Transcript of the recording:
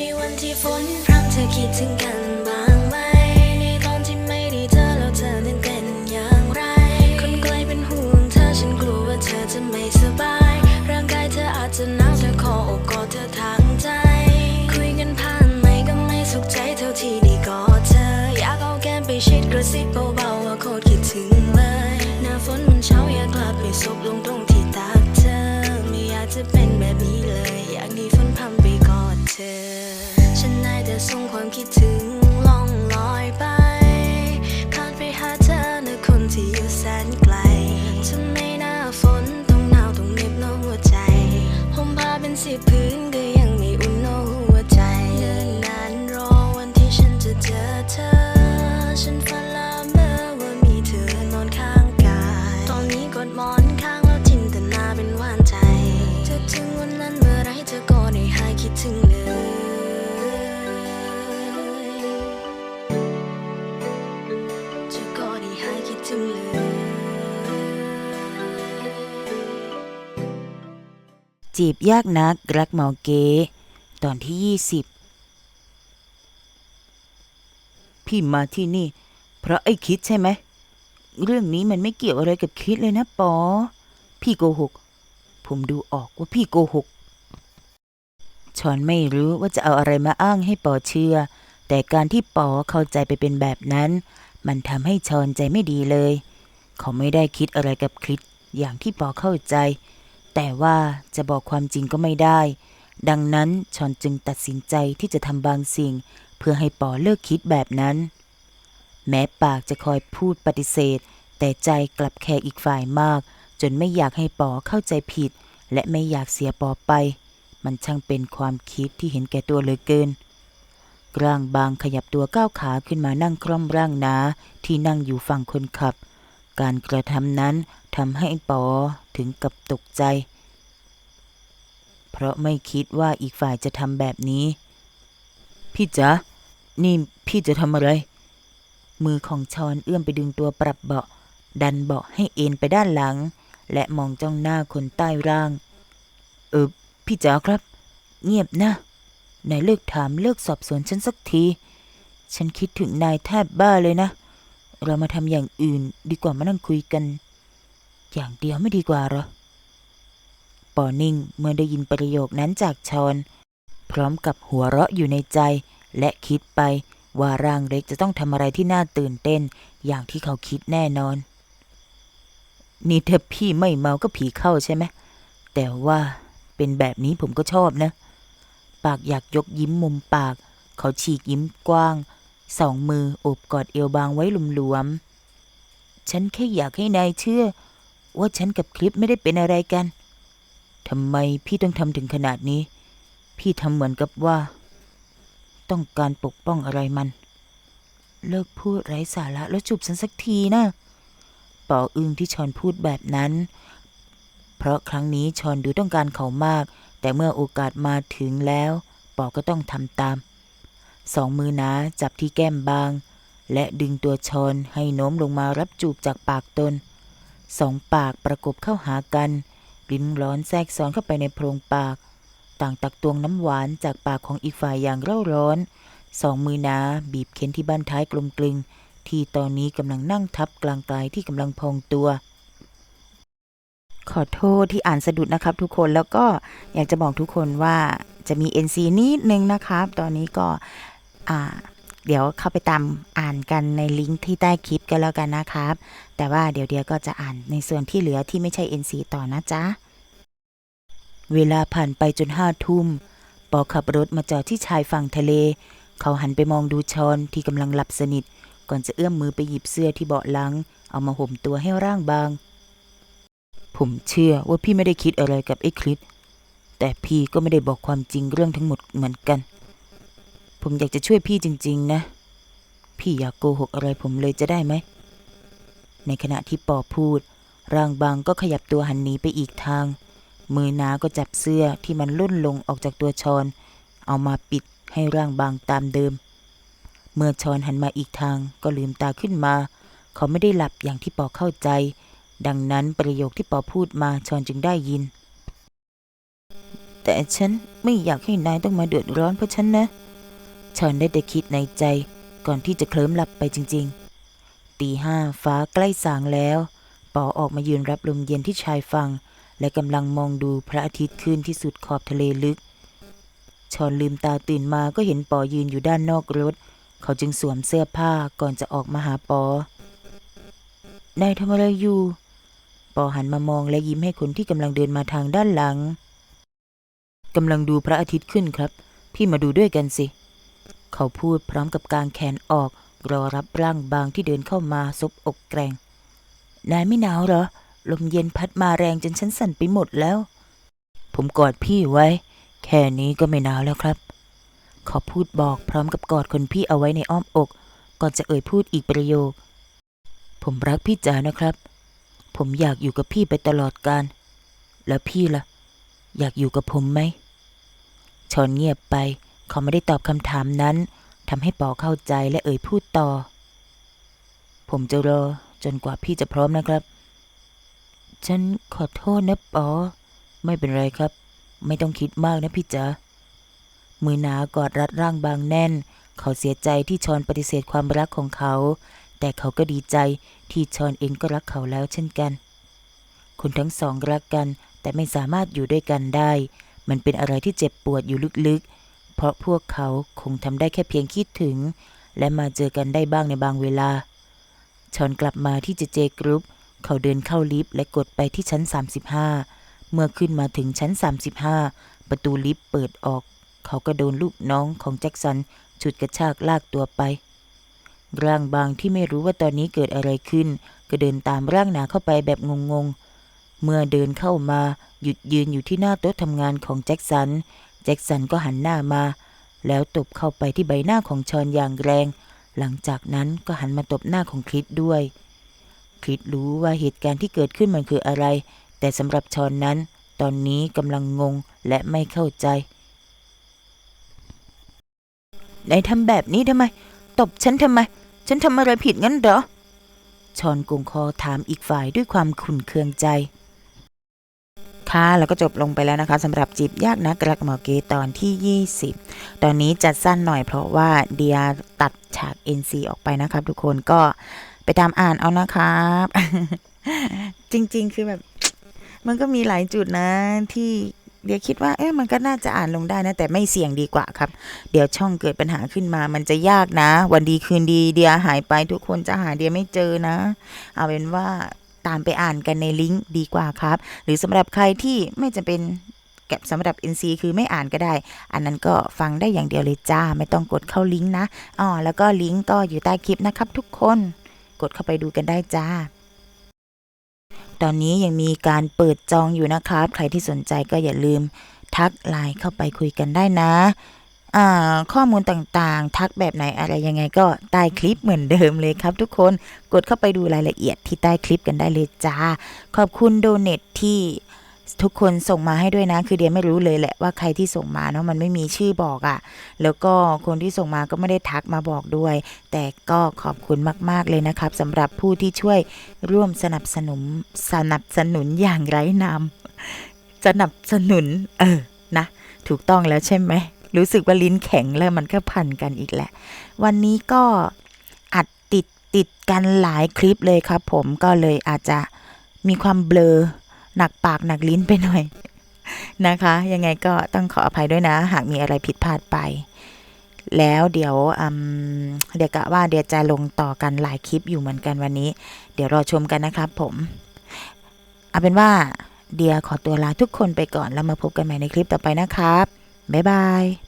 ในวันที่ฝนพรำเธอคิดถึงกันบ้างไหม ในตอนที่ไม่ได้เจอแล้วเธอนั้นเป็นอย่างไร คนไกลเป็นห่วงเธอฉันกลัวว่าเธอจะไม่สบาย ร่างกายเธออาจจะหนาวเธอขออกกอดเธอทางใจ คุยกันผ่านไหมก็ไม่สุขใจเท่าที่ได้กอดเธอ อยากเอาแก้มไปชิดกระซิบเบาๆว่าโคตรคิดถึงเลย หน้าฝนมันเช้าอยากกลับไปซบลงตรงที่ตักเธอ ไม่อยากจะเป็นแบบนี้เลย อยากหนีฝนพรำไปกอดเธอ งความคิดถึง จีบยากนักรักเมาเก๋ตอนที่ยี่สิบพี่มาที่นี่ เพราะไอ้คิดใช่ไหม เรื่องนี้มันไม่เกี่ยวอะไรกับคิดเลยนะปอ พี่โกหก ผมดูออกว่าพี่โกหกชอนไม่รู้ว่าจะเอาอะไรมาอ้างให้ปอเชื่อ แต่การที่ปอเข้าใจไปเป็นแบบนั้น มันทำให้ชอนใจไม่ดีเลย เขาไม่ได้คิดอะไรกับคิดอย่างที่ปอเข้าใจ แต่ว่าจะบอกความจริงก็ไม่ได้ ดังนั้นชอนจึงตัดสินใจที่จะทำบางสิ่ง เพื่อให้ปอเลิกคิดแบบนั้น แม้ปากจะคอยพูดปฏิเสธ แต่ใจกลับแคร์อีกฝ่ายมาก จนไม่อยากให้ปอเข้าใจผิด และไม่อยากเสียปอไป มันช่างเป็นความคิดที่เห็นแก่ตัวเหลือเกินร่างบางขยับตัวก้าวขาขึ้นมานั่งคล่อมร่างหนาที่นั่งอยู่ฝั่งคนขับ การกระทำนั้น ทำให้ปอถึงกับตกใจ เพราะไม่คิดว่าอีกฝ่ายจะทำแบบนี้ พี่จ๊ะนี่พี่จะทำอะไร มือของชอนเอื้อมไปดึงตัวปรับเบาะ ดันเบาะให้เอ็นไปด้านหลัง และมองจ้องหน้าคนใต้ร่าง เออพี่จ๋าครับ เงียบนะนายเลิกถามเลิกสอบสวนฉันสักที ฉันคิดถึงนายแทบบ้าเลยนะ เรามาทำอย่างอื่นดีกว่ามานั่งคุยกัน อย่างเดียวไม่ดีกว่าหรอ ปอนิ่งเมื่อได้ยินประโยคนั้นจากชอน พร้อมกับหัวเราะอยู่ในใจ และคิดไปว่าร่างเล็กจะต้องทำอะไรที่น่าตื่นเต้น อย่างที่เขาคิดแน่นอน นี่ถ้าพี่ไม่เมาก็ผีเข้าใช่ไหมแต่ว่าเป็นแบบนี้ผมก็ชอบนะ ปากอยากยกยิ้มมุมปาก เขาฉีกยิ้มกว้าง สองมือโอบกอดเอวบางไว้หลวมๆฉันแค่อยากให้นายเชื่อ ว่าฉันกับคลิปไม่ได้เป็นอะไรกันทำไมพี่ต้องทำถึงขนาดนี้ พี่ทำเหมือนกับว่า ต้องการปกป้องอะไรมัน เลิกพูดไร้สาระแล้วจูบฉันสักทีนะปออึ้งที่ชอนพูดแบบนั้น เพราะครั้งนี้ชอนดูต้องการเขามาก แต่เมื่อโอกาสมาถึงแล้วปอก็ต้องทำตาม สองมือหนาจับที่แก้มบาง และดึงตัวชอนให้โน้มลงมารับจูบจากปากตน สองปากประกบเข้าหากันลิ้นร้อนแทรกซ้อนเข้าไปในโพรงปาก ต่างตักตวงน้ำหวานจากปากของอีกฝ่ายอย่างเร่าร้อน สองมือหนาบีบเค้นที่บ้านท้ายกลมกลึง ที่ตอนนี้กำลังนั่งทับกลางกายที่กำลังพองตัว ขอโทษที่อ่านสะดุดนะครับทุกคนแล้วก็อยากจะบอกทุกคนว่าจะมี NC นิดนึงนะครับ ตอนนี้ก็อ่า เดี๋ยวเข้าไปตามอ่านกันในลิงก์ที่ใต้คลิปกันแล้วกันนะครับ แต่ว่าเดี๋ยวเดียวก็จะอ่านในส่วนที่เหลือที่ไม่ใช่ NC ต่อนะจ๊ะ เวลาผ่านไปจนห้าทุ่ม ปอขับรถมาจอดที่ชายฝั่งทะเล เขาหันไปมองดูชอนที่กำลังหลับสนิท ก่อนจะเอื้อมมือไปหยิบเสื้อที่เบาะหลัง เอามาห่มตัวให้ร่างบาง ผมเชื่อว่าพี่ไม่ได้คิดอะไรกับไอ้คลิปแต่พี่ก็ไม่ได้บอกความจริงเรื่องทั้งหมดเหมือนกัน ผมอยากจะช่วยพี่จริง ๆ นะ พี่อยากโกหกอะไรผมเลยจะได้ไหม ในขณะที่ปอพูด ร่างบางก็ขยับตัวหันหนีไปอีกทาง มือหนาก็จับเสื้อที่มันล่นลงออกจากตัวชอน เอามาปิดให้ร่างบางตามเดิม เมื่อชอนหันมาอีกทางก็ลืมตาขึ้นมา เขาไม่ได้หลับอย่างที่ปอเข้าใจ ดังนั้นประโยคที่ปอพูดมาชอนจึงได้ยิน แต่ฉันไม่อยากให้นายต้องมาเดือดร้อนเพราะฉันนะ ชอนได้แต่คิดในใจก่อนที่จะเคลิ้มหลับไปจริง ๆ ตีห้าฟ้าใกล้สางแล้วปอออกมายืนรับลมเย็นที่ชายฝั่งและกำลังมองดูพระอาทิตย์ขึ้นที่สุดขอบทะเลลึก ชอนลืมตาตื่นมาก็เห็นปอยืนอยู่ด้านนอกรถ เขาจึงสวมเสื้อผ้าก่อนจะออกมาหาปอนายทำอะไรอยู่ ปอหันมามองและยิ้มให้คนที่กำลังเดินมาทางด้านหลังกำลังดูพระอาทิตย์ขึ้นครับ พี่มาดูด้วยกันสิ เขาพูดพร้อมกับกางแขนออก รอรับร่างบางที่เดินเข้ามาซบอกแกรงนายไม่หนาวเหรอ ลมเย็นพัดมาแรงจนฉันสั่นไปหมดแล้ว ผมกอดพี่ไว้ แค่นี้ก็ไม่หนาวแล้วครับ เขาพูดบอกพร้อมกับกอดคนพี่เอาไว้ในอ้อมอก ก่อนจะเอ่ยพูดอีกประโยค ผมรักพี่จ๋านะครับ ผมอยากอยู่กับพี่ไปตลอดกาลแล้วพี่ล่ะ อยากอยู่กับผมไหมชอนเงียบไป เขาไม่ได้ตอบคำถามนั้นทำให้ปอเข้าใจและเอ่ยพูดต่อ ผมจะรอจนกว่าพี่จะพร้อมนะครับ ฉันขอโทษนะปอ ไม่เป็นไรครับ ไม่ต้องคิดมากนะพี่จ๋ามือหนากอดรัดร่างบางแน่น เขาเสียใจที่ชอนปฏิเสธความรักของเขา แต่เขาก็ดีใจที่ชอนเองก็รักเขาแล้วเช่นกัน คนทั้งสองรักกันแต่ไม่สามารถอยู่ด้วยกันได้ มันเป็นอะไรที่เจ็บปวดอยู่ลึกๆ เพราะพวกเขาคงทำได้แค่เพียงคิดถึง และมาเจอกันได้บ้างในบางเวลา ชอนกลับมาที่เจเจกรุ๊ป เขาเดินเข้าลิฟต์และกดไปที่ชั้น 35 เมื่อขึ้นมาถึงชั้น 35 ประตูลิฟต์เปิดออก เขาก็โดนลูกน้องของแจ็คสันฉุดกระชากลากตัวไป ร่างบางที่ไม่รู้ว่าตอนนี้เกิดอะไรขึ้น ก็เดินตามร่างหนาเข้าไปแบบงงๆ เมื่อเดินเข้ามาหยุดยืนอยู่ที่หน้าโต๊ะทำงานของแจ็คสัน แจ็คสันก็หันหน้ามา แล้วตบเข้าไปที่ใบหน้าของชอนอย่างแรง หลังจากนั้นก็หันมาตบหน้าของคริสด้วย คริสรู้ว่าเหตุการณ์ที่เกิดขึ้นมันคืออะไร แต่สำหรับชอนนั้น ตอนนี้กำลังงงและไม่เข้าใจนายทำแบบนี้ทำไม ตบฉันทำไม ฉันทำอะไรผิดงั้นเหรอ ชอนกุงคอถามอีกฝ่ายด้วยความขุ่นเคืองใจ ค่ะ แล้วก็จบลงไปแล้วนะคะสำหรับจีบยากนะกรักหมอเกตอนที่ 20 ตอนนี้จัดสั้นหน่อยเพราะว่าเดียตัดฉาก NC ออกไปนะครับ ทุกคนก็ไปตามอ่านเอานะครับ จริงๆ คือแบบ มันก็มีหลายจุดนะที่เดียคิดว่าเอ๊ะมันก็น่าจะอ่านลงได้นะ แต่ไม่เสี่ยงดีกว่าครับ เดี๋ยวช่องเกิดปัญหาขึ้นมา มันจะยากนะ วันดีคืนดีเดียหายไปทุกคนจะหาเดียไม่เจอนะ เอาเป็นว่า ตามไปอ่านกันในลิงก์ดีกว่าครับ หรือสำหรับใครที่ไม่จะเป็นกับสำหรับ NC คือไม่อ่านก็ได้ อันนั้นก็ฟังได้อย่างเดียวเลยจ้า ไม่ต้องกดเข้าลิงก์นะอ๋อแล้วก็ลิงก์ก็อยู่ใต้คลิปนะครับ ทุกคน กดเข้าไปดูกันได้จ้า ตอนนี้ยังมีการเปิดจองอยู่นะครับ ใครที่สนใจก็อย่าลืมทักไลน์เข้าไปคุยกันได้นะ ข้อมูลต่างๆ ทักแบบไหนอะไรยังไงก็ใต้คลิปเหมือนเดิมเลยครับทุกคนกดเข้าไปดูรายละเอียดที่ใต้คลิปกันได้เลยจ้า ขอบคุณโดเนทที่ทุกคนส่งมาให้ด้วยนะ คือเดียไม่รู้เลยแหละว่าใครที่ส่งมาเนาะมันไม่มีชื่อบอกอะ่ะ แล้วก็คนที่ส่งมาก็ไม่ได้ทักมาบอกด้วย แต่ก็ขอบคุณมาก ๆ เลยนะครับสำหรับผู้ที่ช่วยร่วมสนับสนุนสนับสนุนอย่างไร้นามสนับสนุน เออนะ ถูกต้องแล้วใช่ไหม รู้สึกว่าลิ้นแข็งแล้วมันก็พันกันอีกแหละ วันนี้ก็อัดติดติดกันหลายคลิปเลยครับผมก็เลยอาจจะมีความเบลอหนักปากหนักลิ้นไปหน่อยนะคะ ยังไงก็ต้องขออภัยด้วยนะ หากมีอะไรผิดพลาดไป แล้วเดี๋ยวเดี๋ยวกะว่าเดี๋ยวจะลงต่อกันหลายคลิปอยู่เหมือนกันวันนี้ เดี๋ยวรอชมกันนะครับผม เอาเป็นว่าเดียขอตัวลาทุกคนไปก่อนแล้วมาพบกันใหม่ในคลิปต่อไปนะครับ บ๊ายบาย